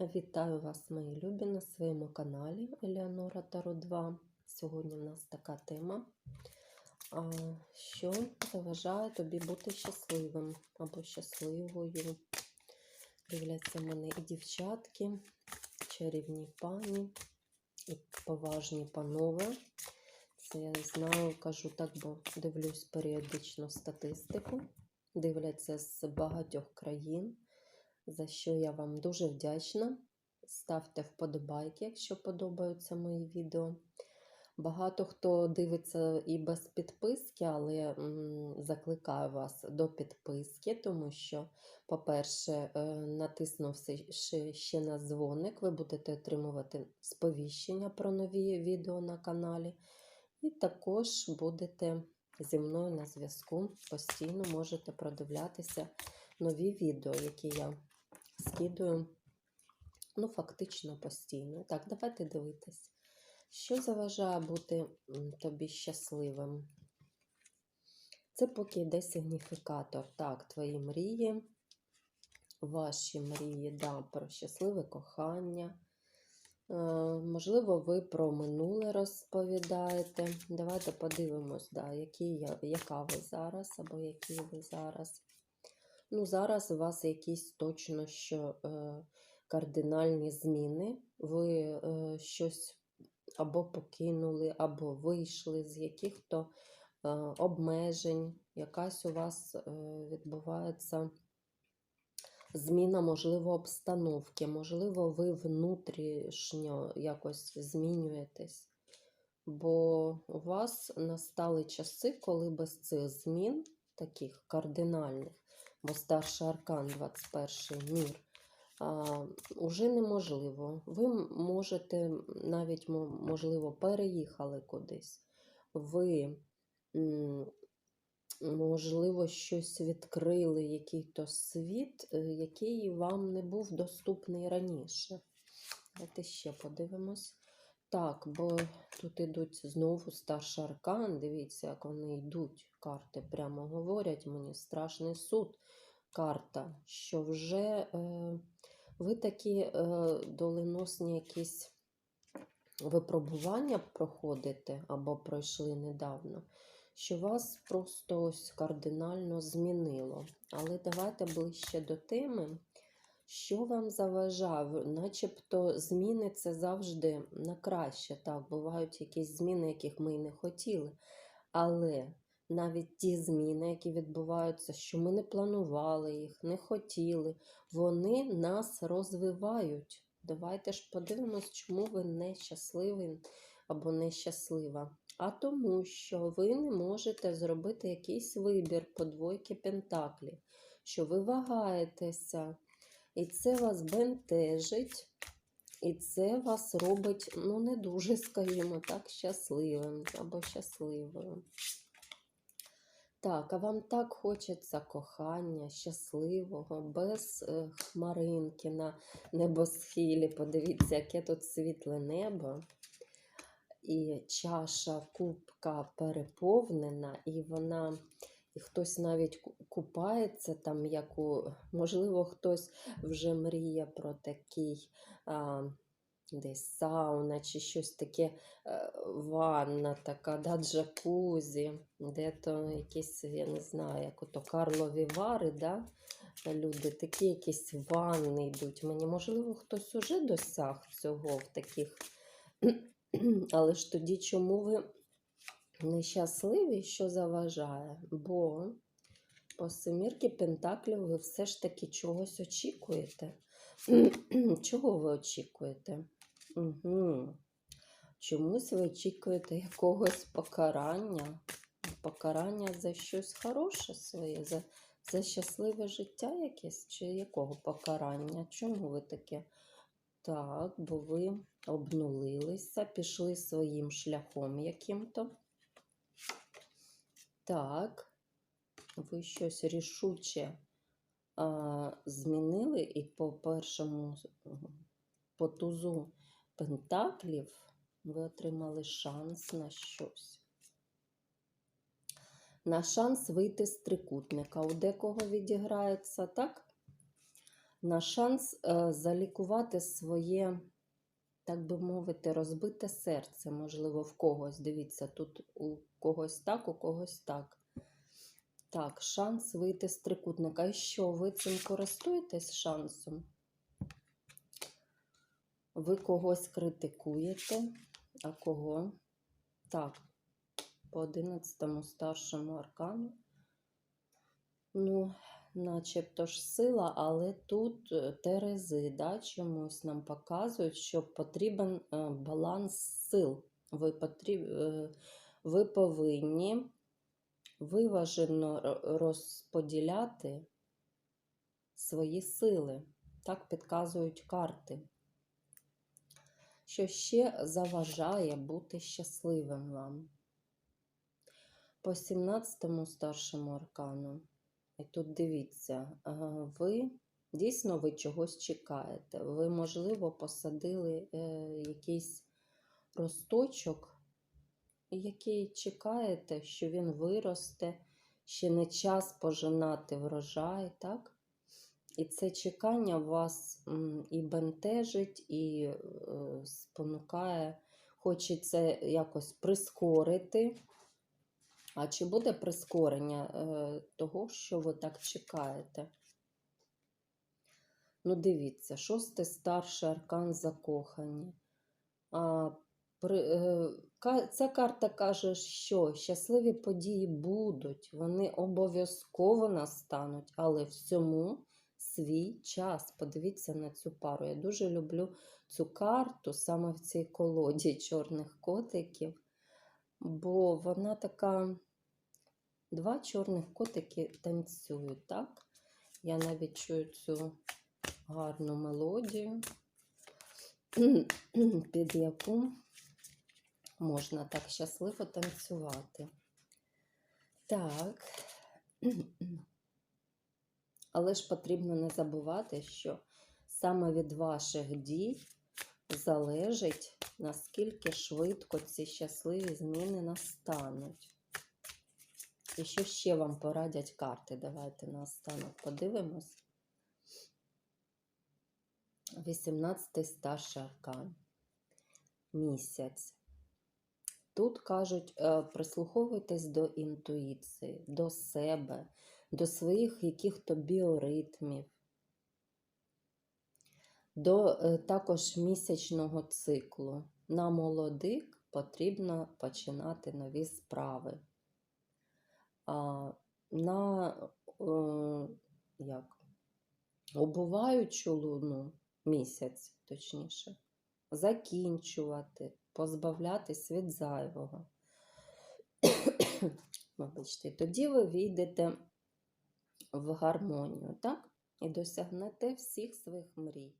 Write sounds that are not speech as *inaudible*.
Вітаю вас, мої любі, на своєму каналі Елеонора Таро 2. Сьогодні в нас така тема, що заважає тобі бути щасливим або щасливою. Дивляться мене і дівчатки, чарівні пані, і поважні панове. Це я знаю, кажу так, бо дивлюсь періодично статистику. Дивляться з багатьох країн за що я вам дуже вдячна. Ставте вподобайки, якщо подобаються мої відео. Багато хто дивиться і без підписки, але закликаю вас до підписки, тому що, по-перше, е, натиснувши ще- ще на дзвоник, ви будете отримувати сповіщення про нові відео на каналі. І також будете зі мною на зв'язку. Постійно можете продивлятися нові відео, які я скидую, ну, фактично постійно. Так, давайте дивитись. Що заважає бути тобі щасливим? Це поки йде сигніфікатор. Так, твої мрії, ваші мрії, да, про щасливе кохання. Е, можливо, ви про минуле розповідаєте. Давайте подивимось, да, які я, яка ви зараз або які ви зараз. Ну, зараз у вас якісь точно що е, кардинальні зміни. Ви е, щось або покинули, або вийшли з яких-то е, обмежень. Якась у вас е, відбувається зміна, можливо, обстановки. Можливо, ви внутрішньо якось змінюєтесь. Бо у вас настали часи, коли без цих змін, таких кардинальних, бо старший аркан 21 мір, а, уже неможливо. Ви можете навіть, можливо, переїхали кудись. Ви, можливо, щось відкрили, який-то світ, е, який вам не був доступний раніше. Давайте ще подивимось. Так, бо тут ідуть знову старший аркан. Дивіться, як вони йдуть. Карти прямо говорять мені страшний суд. Карта, що вже е, ви такі е, доленосні якісь випробування проходите або пройшли недавно, що вас просто ось кардинально змінило. Але давайте ближче до теми. Що вам заважає? В- Начебто зміни це завжди на краще. Так, бувають якісь зміни, яких ми й не хотіли. Але навіть ті зміни, які відбуваються, що ми не планували їх, не хотіли, вони нас розвивають. Давайте ж подивимось, чому ви нещасливий або нещаслива. А тому, що ви не можете зробити якийсь вибір по двойки пентаклів, що ви вагаєтеся, і це вас бентежить, і це вас робить, ну, не дуже, *laughs* скажімо так, щасливим або щасливою. Так, а вам так хочеться кохання, щасливого, без е, хмаринки на небосхилі. Подивіться, яке тут світле небо. І чаша кубка переповнена, і вона, і хтось навіть купається там, як у, можливо, хтось вже мріє про такий а, десь сауна чи щось таке, е, ванна така, да, джакузі, де то якісь, я не знаю, як ото Карлові вари, да? люди такі якісь ванни йдуть. Мені, можливо, хтось уже досяг цього в таких. *clears throat* Але ж тоді чому ви нещасливі, що заважає? Бо по семірки Пентаклів ви все ж таки чогось очікуєте. *clears throat* Чого ви очікуєте? Угу. Чомусь ви очікуєте якогось покарання. Покарання за щось хороше своє, за, за щасливе життя якесь, чи якого покарання? Чому ви таке? Так, бо ви обнулилися, пішли своїм шляхом яким-то. Так, ви щось рішуче а, змінили, і по першому по тузу пентаклів ви отримали шанс на щось. На шанс вийти з трикутника. У декого відіграється так? на шанс е, залікувати своє, так би мовити, розбите серце, можливо, в когось. Дивіться, тут у когось так, у когось так. Так, шанс вийти з трикутника. І що, ви цим користуєтесь шансом? Ви когось критикуєте, а кого? Так, по 11 старшому аркану. Ну, начебто ж сила, але тут е, терези, да, чомусь нам показують, що потрібен е, баланс сил. Ви, потріб... е, ви повинні виважено розподіляти свої сили. Так підказують карти. Що ще заважає бути щасливим вам? По 17-му старшому аркану. І тут дивіться, ви дійсно ви чогось чекаєте. Ви, можливо, посадили е, якийсь росточок, який чекаєте, що він виросте, ще не час пожинати врожай, так? І це чекання вас і бентежить, і е, спонукає, хочеться якось прискорити. А чи буде прискорення е, того, що ви так чекаєте? Ну, дивіться, шостий старший аркан закохані. А, при, е, ця карта каже, що щасливі події будуть, вони обов'язково настануть, але всьому свій час. Подивіться на цю пару. Я дуже люблю цю карту саме в цій колоді чорних котиків, бо вона така. Два чорних котики танцюють, так? Я навіть чую цю гарну мелодію, *clears throat* під яку можна так щасливо танцювати. Так. *clears throat* Але ж потрібно не забувати, що саме від ваших дій залежить, наскільки швидко ці щасливі зміни настануть. І що ще вам порадять карти? Давайте наостанок подивимось. 18 старший аркан. Місяць. Тут кажуть, е, прислуховуйтесь до інтуїції, до себе, до своїх яких-то біоритмів, до е, також місячного циклу. На молодик потрібно починати нові справи. На е, як, убуваючу луну місяць, точніше, закінчувати, позбавлятись від зайвого. *coughs* Вибачте, тоді ви війдете в гармонію, так? І досягнете всіх своїх мрій.